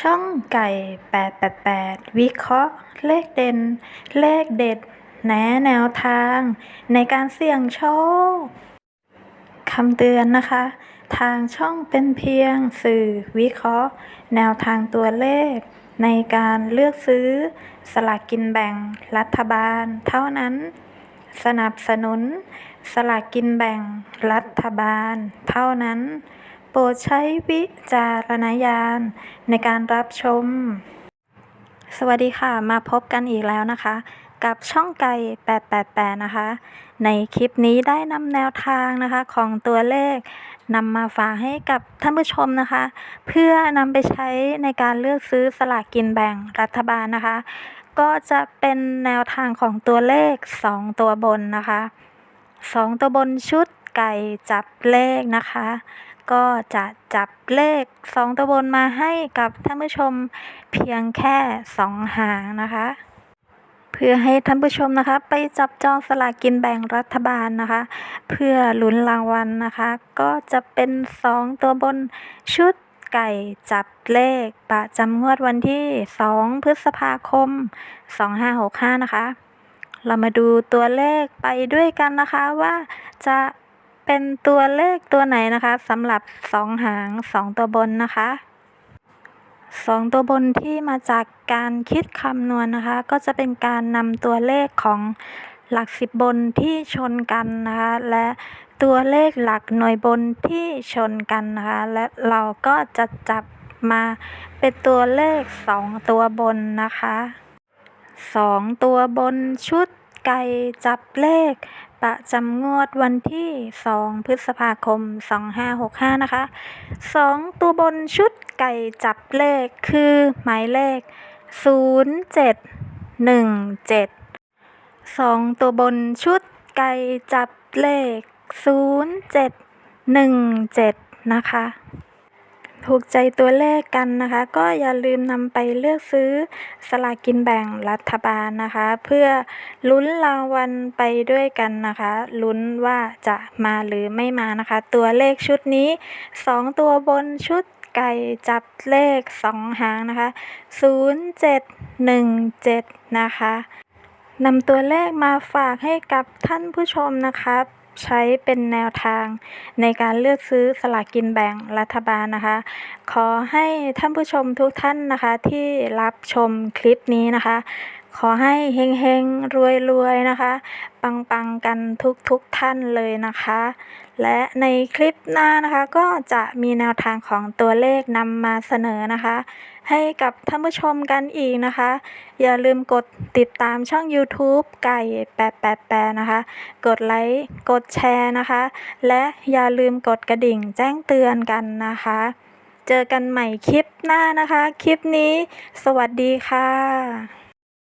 ช่องไก่ 888 วิเคราะห์ เลขเด่น เลขเด็ด แนะแนวทาง ในการเสี่ยงโชคคำเตือนนะคะ ทางช่องเป็นเพียงสื่อวิเคราะห์ แนวทางตัวเลข ในการเลือกซื้อ สลากกินแบ่งรัฐบาล เท่านั้น สนับสนุน สลากกินแบ่งรัฐบาล เท่านั้น ปรดใช้วิจารณญาณในการรับชม สวัสดีค่ะ มาพบกันอีกแล้วนะคะ กับช่องไก่ 888 นะคะ ในคลิปนี้ได้นำแนวทางนะคะของตัวเลขนำมาฝากให้กับท่านผู้ชมนะคะ เพื่อนำไปใช้ในการเลือกซื้อสลากกินแบ่งรัฐบาลนะคะ ก็จะเป็นแนวทางของตัวเลข 2 ตัวบนนะคะ 2 ตัวบนชุดไก่จับเลขนะคะ ก็จะจับเลข 2 ตัวบนมาให้กับท่านผู้ชมเพียงแค่ 2 หางนะคะ เพื่อให้ท่านผู้ชมนะคะ ไปจับจองสลากกินแบ่งรัฐบาลนะคะ เพื่อลุ้นรางวัลนะคะ ก็จะเป็น 2 ตัวบนชุดไก่จับเลขประจำงวดวันที่ 2 พฤษภาคม 2565 นะคะ เรามาดูตัวเลขไปด้วยกันนะคะว่าจะ เป็นตัวเลขตัวไหนนะคะสำหรับ2หาง2ตัวบนนะคะ2ตัวบนที่มาจากการคิดคำนวณนะคะ ก็จะเป็นการนำตัวเลขของหลักสิบบนที่ชนกันนะคะ และตัวเลขหลักหน่วยบนที่ชนกันนะคะ และเราก็จะจับมาเป็นตัวเลข2ตัวบนนะคะ2ตัวบนชุดไก่จับเลข ประจำงวดวันที่ 2 พฤษภาคม 2565 นะคะ 2 ตัวบนชุดไก่จับเลขคือหมายเลข 0717 2 ตัวบนชุดไก่จับเลข 0717 นะคะ ถูกใจตัวเลขกันนะคะ ก็อย่าลืมนำไปเลือกซื้อสลากกินแบ่งรัฐบาลนะคะ เพื่อลุ้นรางวัลไปด้วยกันนะคะลุ้นว่าจะมาหรือไม่มานะคะ ตัวเลขชุดนี้ 2 ตัวบนชุดไก่จับเลข 2 หางนะคะ 0717 นะคะนำตัวเลขมาฝากให้กับท่านผู้ชมนะคะ ใช้เป็นแนวทางในการเลือกซื้อสลากกินแบ่งรัฐบาลนะคะ ขอให้ท่านผู้ชมทุกท่านนะคะที่รับชมคลิปนี้นะคะ ขอให้เฮงเฮงรวยรวยๆ นะคะ ปังปังๆกันทุกทุกๆ ท่านเลยนะคะ และในคลิปหน้านะคะก็จะมีแนวทางของตัวเลขนำมาเสนอนะคะ ให้กับท่านผู้ชมกันอีกนะคะ อย่าลืมกดติดตามช่อง YouTube ไก่888นะคะ กดไลค์กดแชร์นะคะ และอย่าลืมกดกระดิ่งแจ้งเตือนกันนะคะเจอกันใหม่คลิปหน้านะคะ คลิปนี้ สวัสดีค่ะ